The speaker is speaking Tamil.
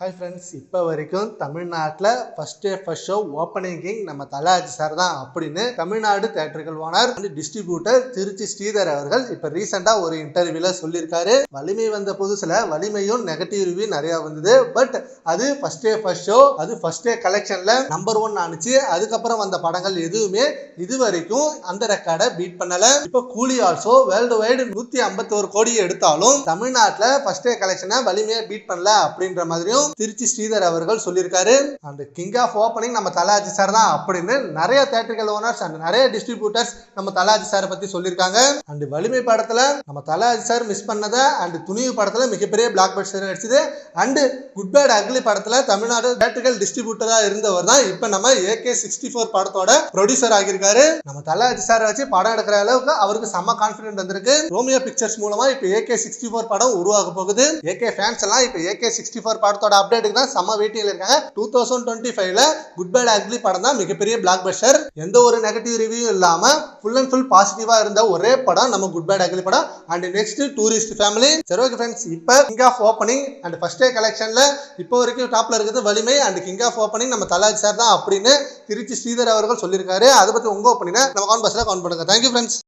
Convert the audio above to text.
ஹாய் ஃப்ரெண்ட்ஸ் இப்போ வரைக்கும் தமிழ்நாட்டில் first day first show opening king நம்ம தலாஜி சார் தான் அப்படின்னு தமிழ்நாடு தேட்டர்கள் ஓனர் வந்து டிஸ்ட்ரிபியூட்டர் திருச்சி ஸ்ரீதர் அவர்கள் இப்போ ரீசெண்டாக ஒரு இன்டர்வியூவில் சொல்லியிருக்காரு. வலிமை வந்த புதுசில் வலிமையும் நெகட்டிவ் ரிவ்யூ நிறையா வந்தது. பட் அது ஃபர்ஸ்ட் டே ஃபர்ஸ்ட் ஷோ அது ஃபர்ஸ்ட் டே கலெக்ஷனில் நம்பர் ஒன் ஆனிச்சு அதுக்கப்புறம் வந்த படங்கள் எதுவுமே இது வரைக்கும் அந்த ரெக்கார்டை பீட் பண்ணலை. இப்போ கூலி ஆல்சோ வேர்ல்டு வைடு நூற்றி ஐம்பத்தோரு கோடி எடுத்தாலும் தமிழ்நாட்டில் ஃபர்ஸ்ட் டே கலெக்ஷனை வலிமையை பீட் பண்ணல அப்படின்ற மாதிரியும் திருச்சி ஸ்ரீதர் அவர்கள் சொல்லியிருக்காரு அண்ட் கிங் ஆஃப் ஓப்பனிங் நம்ம தலாஜி சார் தான் அப்படின்னு நிறைய தேட்டர்கள் ஓனர்ஸ் அண்ட் நிறைய டிஸ்ட்ரிபியூட்டர்ஸ் நம்ம தலாஜி சாரை பத்தி சொல்லியிருக்காங்க. அண்ட் வலிமை படத்துல நம்ம தலாஜி சார் மிஸ் பண்ணதை அண்ட் துணிவு படத்துல மிகப்பெரிய பிளாக் பஸ்டர் அடிச்சது அண்ட் குட் பேட் அக்லி படத்துல தமிழ்நாடு தேட்டர்கள் டிஸ்ட்ரிபியூட்டரா இருந்தவர் தான் இப்போ நம்ம ஏகே சிக்ஸ்டி ஃபோர் படத்தோட ப்ரொடியூசர் ஆகியிருக்காரு. நம்ம தலாஜி சாரை வச்சு படம் எடுக்கிற அளவுக்கு அவருக்கு செம்ம கான்ஃபிடென்ட் வந்திருக்கு. ரோமியோ பிக்சர்ஸ் மூலமா இப்போ ஏகே சிக்ஸ்டி ஃபோர் படம் உருவாக போகுது. ஏகே ஃபேன்ஸ் எல்லாம் இப்போ ஏகே சிக்ஸ்டி ஃபோர் படத்தோட அப்டேட்டுக்கு தான் செம்ம வெயிட்டிங்ல இருக்காங்க. டூ தௌசண்ட் டுவெண்ட்டி ஃபைவ்ல குட் பேட் அக்லி படம் தான் மிகப்பெரிய பிளாக் பஸ்டர் எந்த ஒரு நெகட்டிவ் ரிவ்யூ இல்லாம ஃபுல் அண்ட் ஃபுல் பாசிட்டிவா இருந்த ஒரே படம் நம்ம குட் பேட் அக்லி படம். அண்ட் நெக்ஸ்ட் டூரிஸ்ட் ஃபேமிலி சரி ஓகே ஃப்ரெண்ட்ஸ் இப்போ king of opening and first day கலெக்ஷன்ல இப்போ வரைக்கும் டாப்ல இருக்கிறது வலிமை அண்ட் கிங் ஆஃப் ஓப்பனிங் நம்ம தலாஜ் சார் தான் அப்படின்னு திருச்சி ஸ்ரீதர் அவர்கள் சொல்லியிருக்காரு. அதை பத்தி உங்க ஓப்பனிங் நம்ம கான் பஸ்ல கவுண்ட் பண்ணுங்க. Thank you friends